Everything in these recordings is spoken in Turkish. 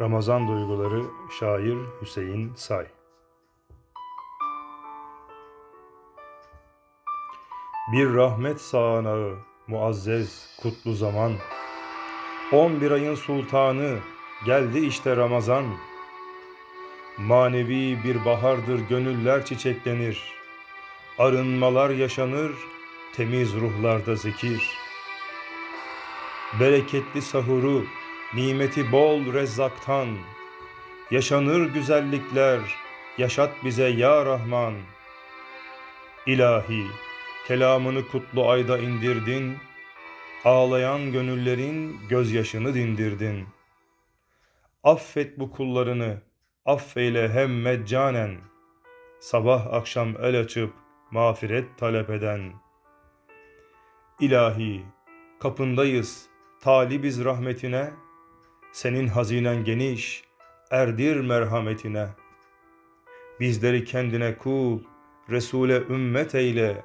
Ramazan Duyguları Şair Hüseyin Say. Bir rahmet sağanağı muazzez kutlu zaman. 11 ayın sultanı geldi işte Ramazan. Manevi bir bahardır gönüller çiçeklenir. Arınmalar yaşanır temiz ruhlarda zikir. Bereketli sahuru nimeti bol rezzaktan. Yaşanır güzellikler yaşat bize ya Rahman. İlahi kelamını kutlu ayda indirdin. Ağlayan gönüllerin gözyaşını dindirdin. Affet bu kullarını affeyle hem meccanen. Sabah akşam el açıp mağfiret talep eden. İlahi kapındayız talibiz rahmetine senin hazinen geniş erdir merhametine. Bizleri kendine kul Resul'e ümmet eyle.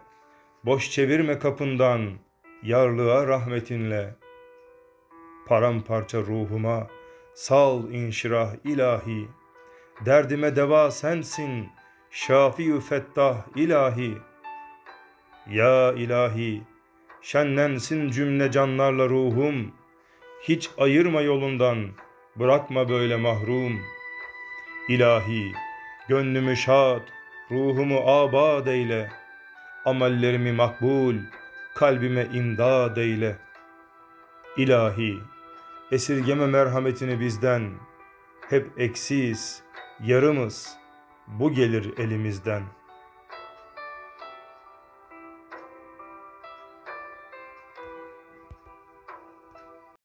Boş çevirme kapından yarlığa rahmetinle. Paramparça ruhuma sal inşirah ilahi. Derdime deva sensin şafi fettah ilahi. Ya ilahi Şenlensin cümle canlarla ruhum. Hiç ayırma yolundan, bırakma böyle mahrum. İlahi, gönlümü şad, ruhumu abad eyle. Amellerimi makbul, kalbime imdad eyle. İlahi, esirgeme merhametini bizden. Hep eksiz, yarımız, bu gelir elimizden.''